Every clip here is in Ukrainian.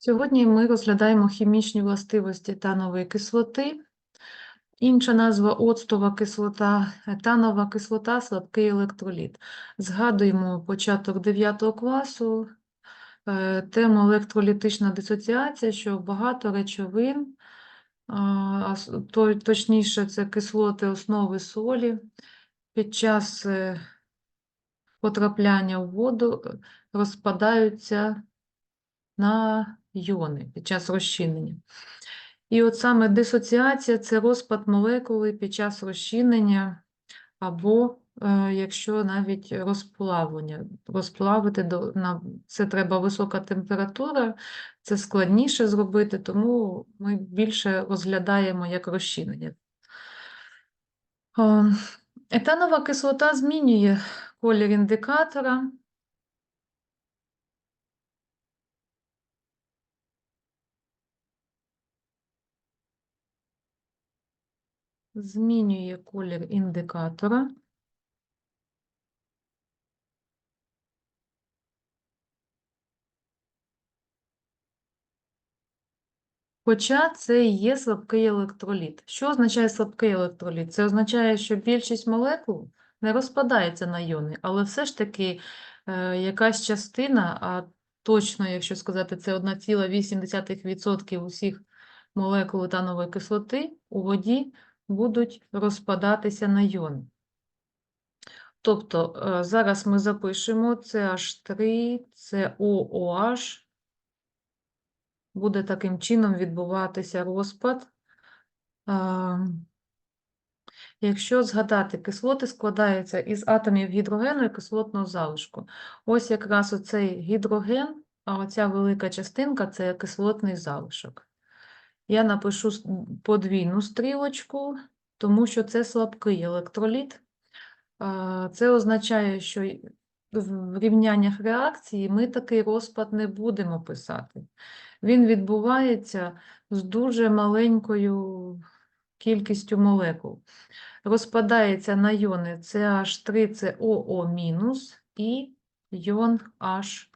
Сьогодні ми розглядаємо хімічні властивості етанової кислоти. Інша назва оцтова кислота, етанова кислота, слабкий електроліт. Згадуємо початок 9 класу, е, тему електролітична дисоціація, що багато речовин, точніше, це кислоти основи солі, під час е, потрапляння в воду е, розпадаються на йони під час розчинення. І от саме дисоціація це розпад молекули під час розчинення, або е, якщо навіть розплавлення. Розплавити до, на, це треба висока температура, це складніше зробити, тому ми більше розглядаємо як розчинення. Е, Етанова кислота змінює колір індикатора. Змінює колір індикатора. Хоча це і є слабкий електроліт. Що означає слабкий електроліт? Це означає, що більшість молекул не розпадається на йони, але все ж таки е, якась частина, а точно, якщо сказати, це 1,8% усіх молекул етанової кислоти у воді будуть розпадатися на йони. Тобто е, зараз ми запишемо CH3, COOH, буде таким чином відбуватися розпад. Якщо згадати, кислоти складаються із атомів гідрогену і кислотного залишку. Ось якраз оцей гідроген, а оця велика частинка це кислотний залишок. Я напишу подвійну стрілочку, тому що це слабкий електроліт. Це означає, що в рівняннях реакції ми такий розпад не будемо писати. Він відбувається з дуже маленькою кількістю молекул. Розпадається на йони CH3, це ОО- і йон H+.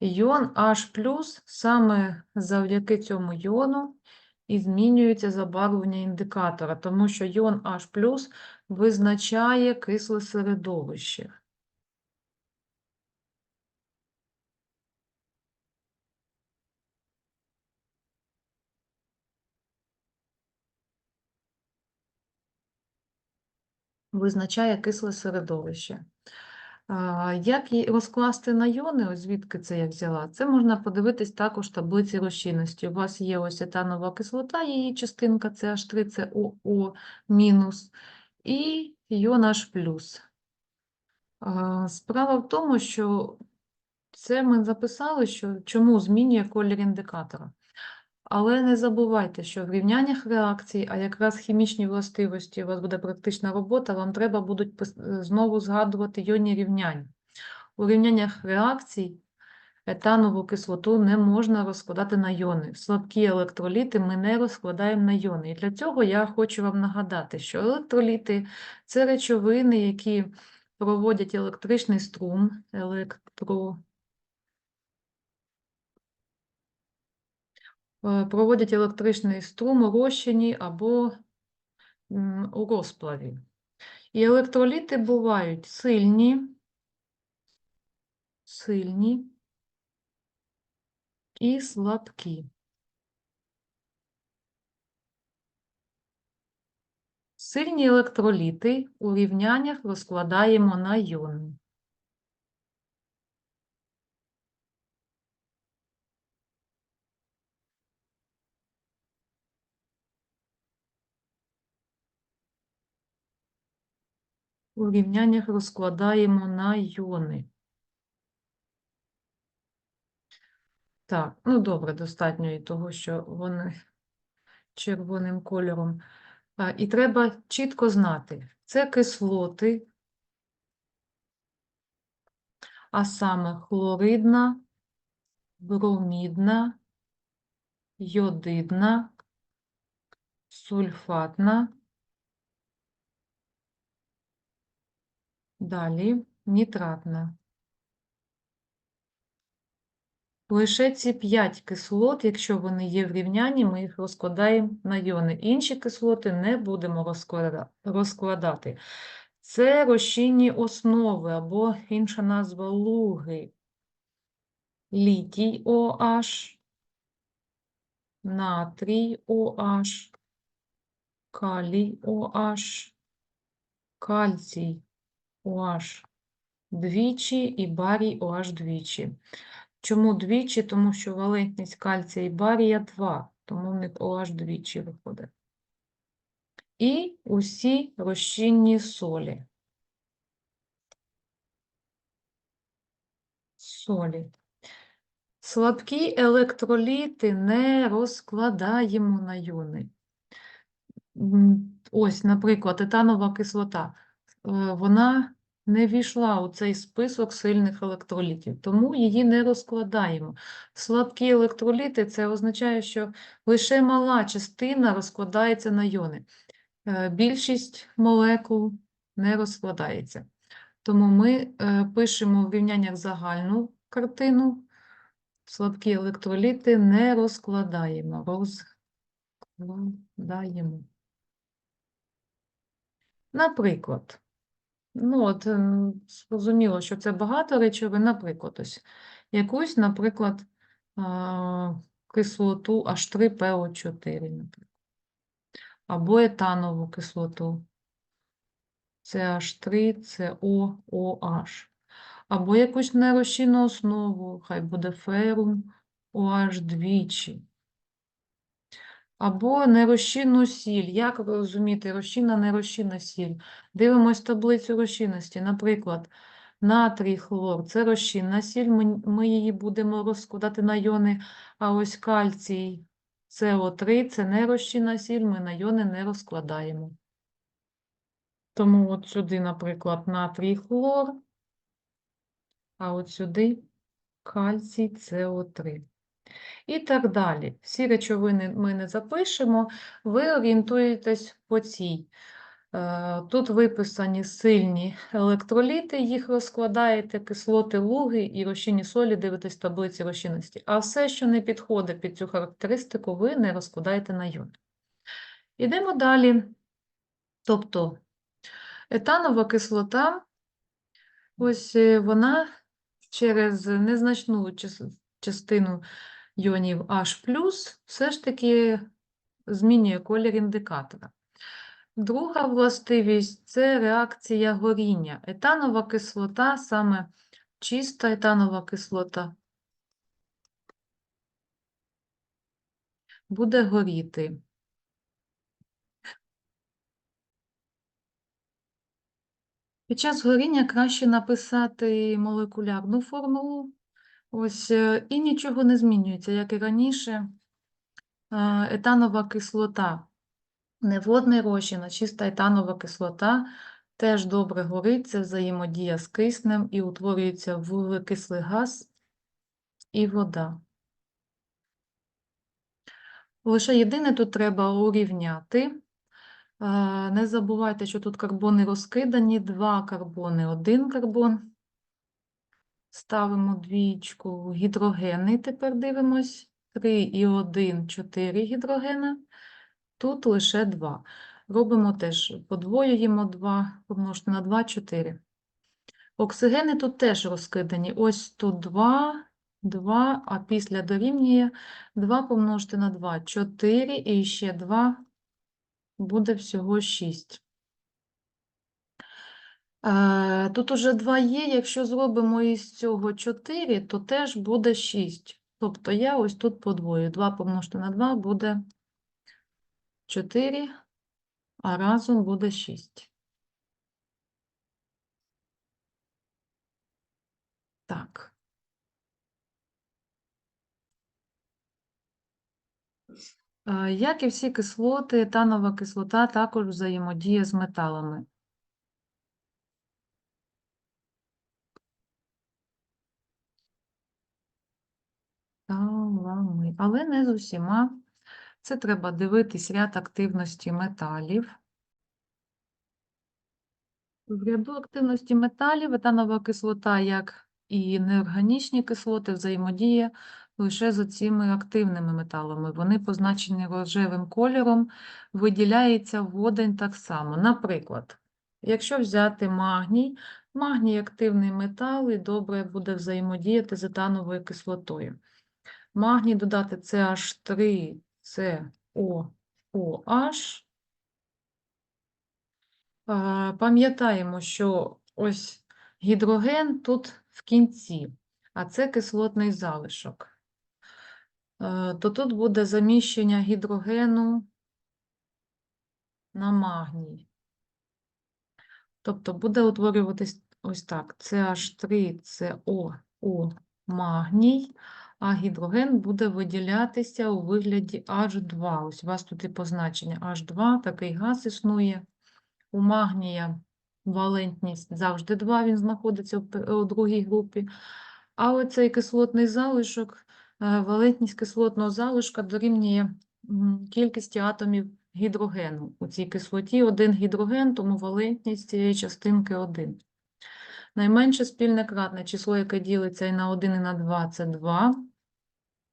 Йон H+, саме завдяки цьому йону і змінюється забарвлення індикатора, тому що йон H+, визначає кисле середовище. визначає кисле середовище. Як її розкласти на йони, ось звідки це я взяла? Це можна подивитись також в таблиці розчинності. У вас є ось етанова кислота, її частинка CH3, це ОО мінус, і йон H+. А, Справа в тому, що це ми записали, що чому змінює колір індикатора. Але не забувайте, що в рівняннях реакцій, а якраз хімічні властивості, у вас буде практична робота, вам треба будуть е, знову згадувати йонні рівняння. У рівняннях реакцій етанову кислоту не можна розкладати на йони. Слабкі електроліти ми не розкладаємо на йони. І для цього я хочу вам нагадати, що електроліти – це речовини, які проводять електричний струм, електро... проводять електричний струм у розчині або у розплаві. І електроліти бувають сильні, сильні і слабкі. Сильні електроліти у рівняннях розкладаємо на йони. У рівняннях розкладаємо на йони. Так, ну добре, достатньо і того, що вони червоним кольором. А, І треба чітко знати, це кислоти, а саме хлоридна, бромідна, йодидна, сульфатна, далі нітратна. Лише ці 5 кислот, якщо вони є в рівнянні, ми їх розкладаємо на йони. Інші кислоти не будемо розкладати. Це розчинні основи або інша назва луги. Літій OH, натрій OH, калій OH, кальцій OH двічі і барій OH двічі. Чому двічі? Тому що валентність кальція і барія 2, тому в них OH двічі виходить. І усі розчинні солі. Солі. Слабкі електроліти не розкладаємо на йони. Ось, наприклад, етанова кислота. Е, Вона не війшла у цей список сильних електролітів, тому її не розкладаємо. Слабкі електроліти це означає, що лише мала частина розкладається на йони. Е, Більшість молекул не розкладається. Тому ми е, пишемо в рівняннях загальну картину. Слабкі електроліти не розкладаємо. Розкладаємо. Наприклад, ну от ем, зрозуміло, що це багато речовин, наприклад, ось якусь, наприклад, кислоту H3PO4, наприклад, або етанову кислоту. CH3COOH, або якусь нерозчинну основу, хай буде ферум OH двічі. Або нерозчинну сіль. Як розуміти, розчинна, нерозчинна сіль? Дивимось таблицю розчинності. Наприклад, натрій, хлор – це розчинна сіль, ми, її будемо розкладати на йони, а ось кальцій, СО3 – це нерозчинна сіль, ми на йони не розкладаємо. Тому от сюди, наприклад, натрій, хлор, а от сюди кальцій, СО3 і так далі. Всі речовини ми не запишемо, ви орієнтуєтесь по цій. Е, Тут виписані сильні електроліти, їх розкладаєте, кислоти луги і розчинні солі, дивитесь в таблиці розчинності. А все, що не підходить під цю характеристику, ви не розкладаєте на йод. Ідемо далі. Тобто етанова кислота, ось е, вона через незначну час- частину йонів H+, все ж таки змінює колір індикатора. Друга властивість – це реакція горіння. Етанова кислота, саме чиста етанова кислота, буде горіти. Під час горіння краще написати молекулярну формулу. Ось, е, і нічого не змінюється, як і раніше. Е, Етанова кислота, не водний розчин, а чиста етанова кислота теж добре горить, це взаємодія з киснем і утворюється вуглекислий газ і вода. Лише єдине тут треба урівняти. Е, Не забувайте, що тут карбони розкидані, два карбони, один карбон. Ставимо двічку, гідрогени тепер дивимось. 3 і 1, 4 гідрогена. Тут лише 2. Робимо теж, подвоюємо 2, помножити на 2, 4. Оксигени тут теж розкидані. Ось тут 2, 2, а після дорівнює 2 помножити на 2, 4, і ще 2 буде всього 6. Е, Тут уже 2 є, якщо зробимо із цього 4, то теж буде 6. Тобто я ось тут подвою. 2 помножити на 2 буде 4, а разом буде 6. Так. Е, Як і всі кислоти, етанова кислота також взаємодіє з металами. Але не з усіма. Це треба дивитись ряд активності металів. В ряду активності металів етанова кислота, як і неорганічні кислоти, взаємодіє лише з цими активними металами. Вони позначені рожевим кольором, виділяється водень так само. Наприклад, якщо взяти магній, магній активний метал і добре буде взаємодіяти з етановою кислотою. Магній додати CH3, CO, OH. Е, Пам'ятаємо, що ось гідроген тут в кінці, а це кислотний залишок. Е, То тут буде заміщення гідрогену на магній. Тобто буде утворюватись ось так: CH3CO магній, а гідроген буде виділятися у вигляді H2. Ось у вас тут і позначення H2, такий газ існує. У магнія валентність завжди 2, він знаходиться у другій групі. А оцей кислотний залишок, е, валентність кислотного залишка дорівнює кількості атомів гідрогену. У цій кислоті один гідроген, тому валентність цієї частинки 1. Найменше спільне кратне число, яке ділиться і на 1, і на 2 – це 2.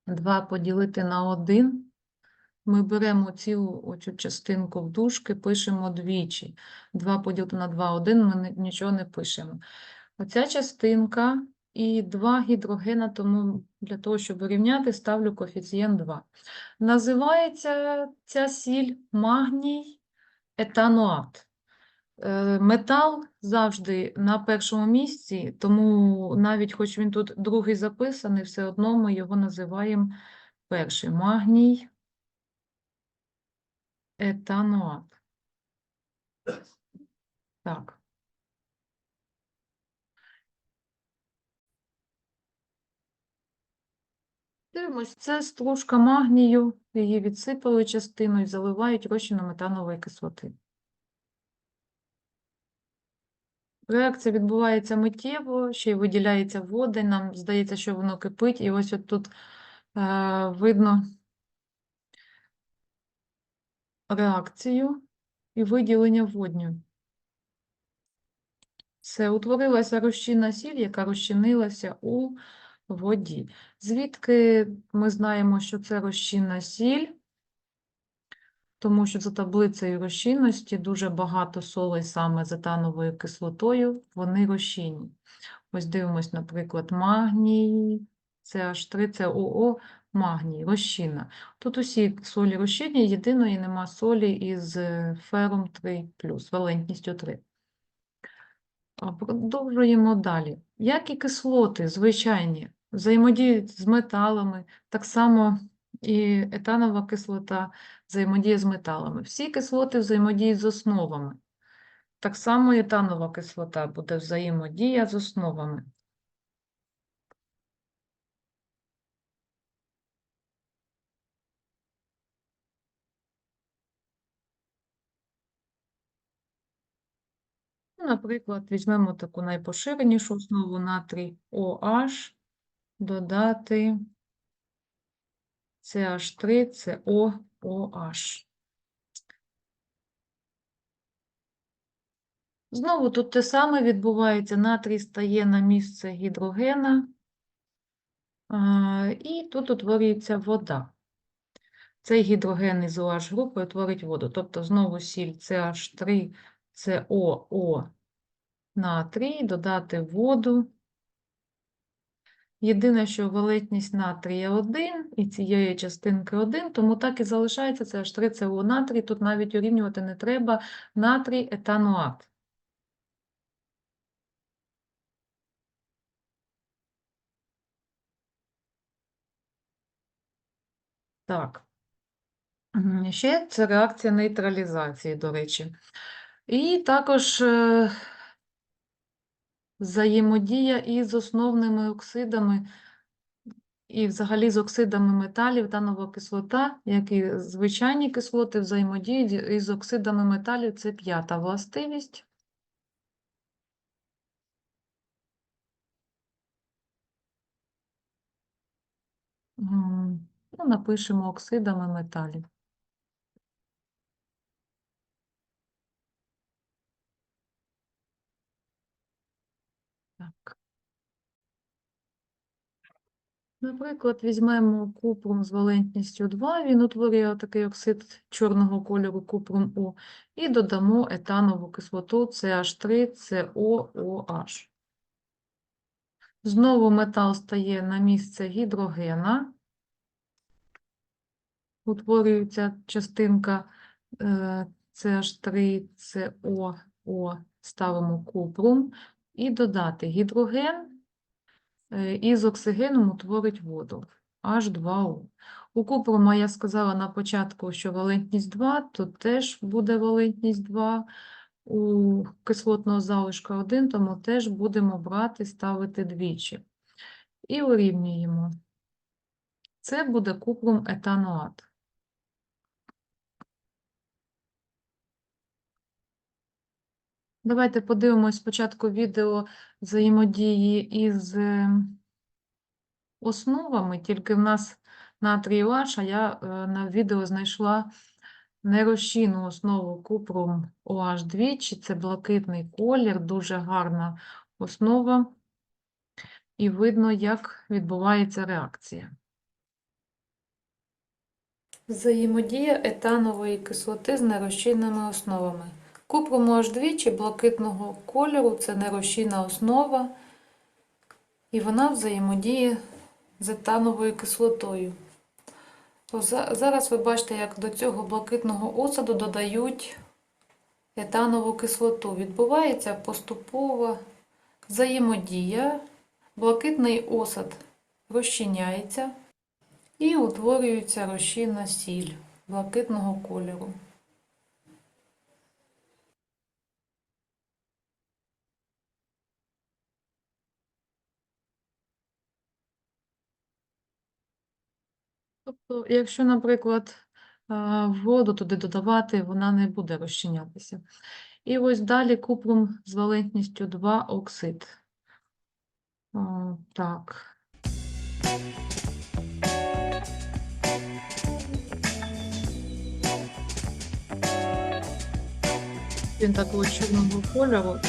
2 поділити на 1. Ми беремо цілу оцю частинку в дужки, пишемо двічі. 2 поділити на 2 – 1, ми нічого не пишемо. Оця частинка і 2 гідрогена, тому для того, щоб вирівняти, ставлю коефіцієнт 2. Називається ця сіль магній етаноат. Е, Метал завжди на першому місці, тому навіть хоч він тут другий записаний, все одно ми його називаємо перший магній етаноат. Так. Дивимось, це стружка магнію, її відсипали частину і заливають розчином метанової кислоти. Реакція відбувається миттєво, ще й виділяється вода, нам здається, що воно кипить, і ось от тут е, видно реакцію і виділення водню. Це утворилася розчинна сіль, яка розчинилася у воді. Звідки ми знаємо, що це розчинна сіль? Тому що за таблицею розчинності дуже багато солей саме з етановою кислотою, вони розчинні. Ось дивимось, наприклад, магній, CH3, COO, магній, розчинна. Тут усі солі розчинні, єдиної нема солі із е, фером 3+, валентністю 3. Продовжуємо далі. Як і кислоти, звичайні, взаємодіють з металами, так само і етанова кислота взаємодіє з металами. Всі кислоти взаємодіють з основами. Так само етанова кислота буде взаємодія з основами. Ну, Наприклад, візьмемо таку найпоширенішу основу натрій OH, додати CH3, CO, OH. Знову тут те саме відбувається, натрій стає на місце гідрогена, і тут утворюється вода. Цей гідроген із OH групи утворить воду. Тобто знову сіль CH3, COO натрій, додати воду. Єдине, що валентність натрія 1 і цієї частинки 1, тому так і залишається CH3, CO натрій. Тут навіть урівнювати не треба. Натрій етаноат. Так. Ще це реакція нейтралізації, до речі. І також е, взаємодія із основними оксидами і взагалі з оксидами металів танова кислота, як і звичайні кислоти, взаємодіють із оксидами металів. Це п'ята властивість. Ну, напишемо оксидами металів. Так. Наприклад, візьмемо купрум з валентністю 2, він утворює такий оксид чорного кольору купрум О, і додамо етанову кислоту CH3COOH. Знову метал стає на місце гідрогена, утворюється частинка е, CH3COO, ставимо купрум, і додати гідроген із оксигеном утворить воду H2O. У купрума я сказала на початку, що валентність 2, тут теж буде валентність 2. У кислотного залишка 1, тому теж будемо брати, ставити двічі. І урівнюємо. Це буде куплум етаноат. Давайте подивимось спочатку відео взаємодії із е, основами, тільки в нас натрій OH, а я е, на відео знайшла нерозчинну основу купрум OH двічі, це блакитний колір, дуже гарна основа, і видно, як відбувається реакція. Взаємодія етанової кислоти з нерозчинними основами. Купрум OH двічі блакитного кольору це нерозчинна основа, і вона взаємодіє з етановою кислотою. Зараз ви бачите, як до цього блакитного осаду додають етанову кислоту. Відбувається поступова взаємодія, блакитний осад розчиняється і утворюється розчинна сіль блакитного кольору. Якщо, наприклад, воду туди додавати, вона не буде розчинятися. І ось далі купрум з валентністю 2 оксид. А, Так. Він такого чорного кольору.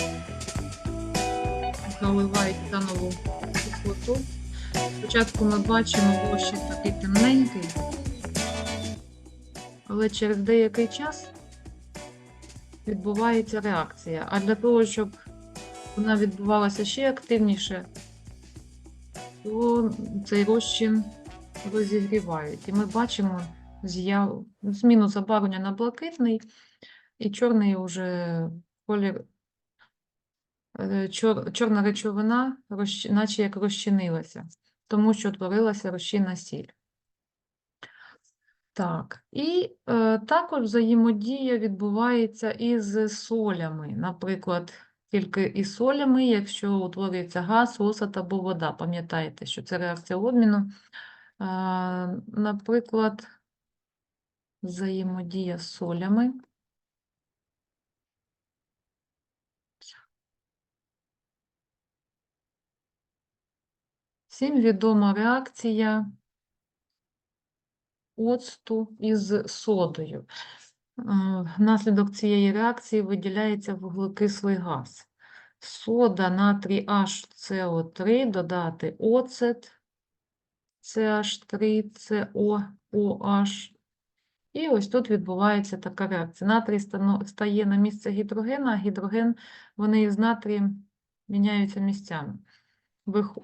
Наливають танову кислоту. Спочатку ми бачимо розчин такий темненький, але через деякий час відбувається реакція. А для того, щоб вона відбувалася ще активніше, то цей розчин розігрівають. І ми бачимо з'яв... зміну забарвлення на блакитний, і чорний уже колір, е, чор... чорна речовина, наче як розчинилася тому що утворилася розчинна сіль. Так, і е, також взаємодія відбувається із солями. Наприклад, тільки із солями, якщо утворюється газ, осад або вода. Пам'ятаєте, що це реакція обміну. Е, наприклад, взаємодія з солями. Всім відома реакція оцту із содою. Е, Внаслідок цієї реакції виділяється вуглекислий газ. Сода натрій HCO3 додати оцет CH3COOH. І ось тут відбувається така реакція. Натрій стає на місце гідрогена, а гідроген, вони із натрієм міняються місцями.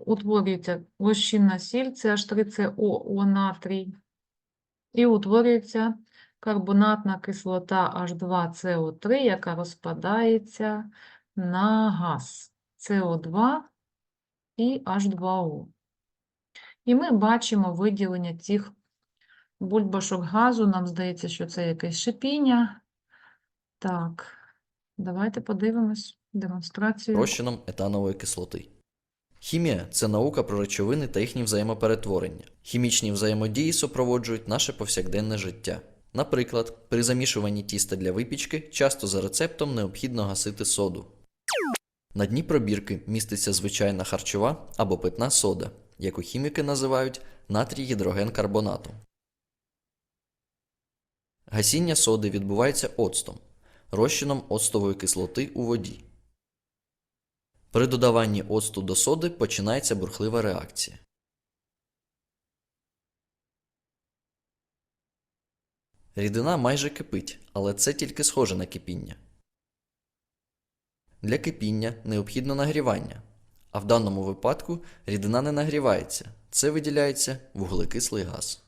Утворюється розчинна сіль, CH3COO натрій, і утворюється карбонатна кислота H2CO3, яка розпадається на газ CO2 і H2O. І ми бачимо виділення цих бульбашок газу. Нам здається, що це якесь шипіння. Так, давайте подивимось демонстрацію. розчином етанової кислоти. Хімія це наука про речовини та їхні взаємоперетворення. Хімічні взаємодії супроводжують наше повсякденне життя. Наприклад, при замішуванні тіста для випічки часто за рецептом необхідно гасити соду. На дні пробірки міститься звичайна харчова або питна сода, яку хіміки називають натрій гідроген карбонатом. Гасіння соди відбувається оцтом, розчином оцтової кислоти у воді. При додаванні оцту до соди починається бурхлива реакція. Рідина майже кипить, але це тільки схоже на кипіння. Для кипіння необхідно нагрівання. А в даному випадку рідина не нагрівається. Це виділяється вуглекислий газ.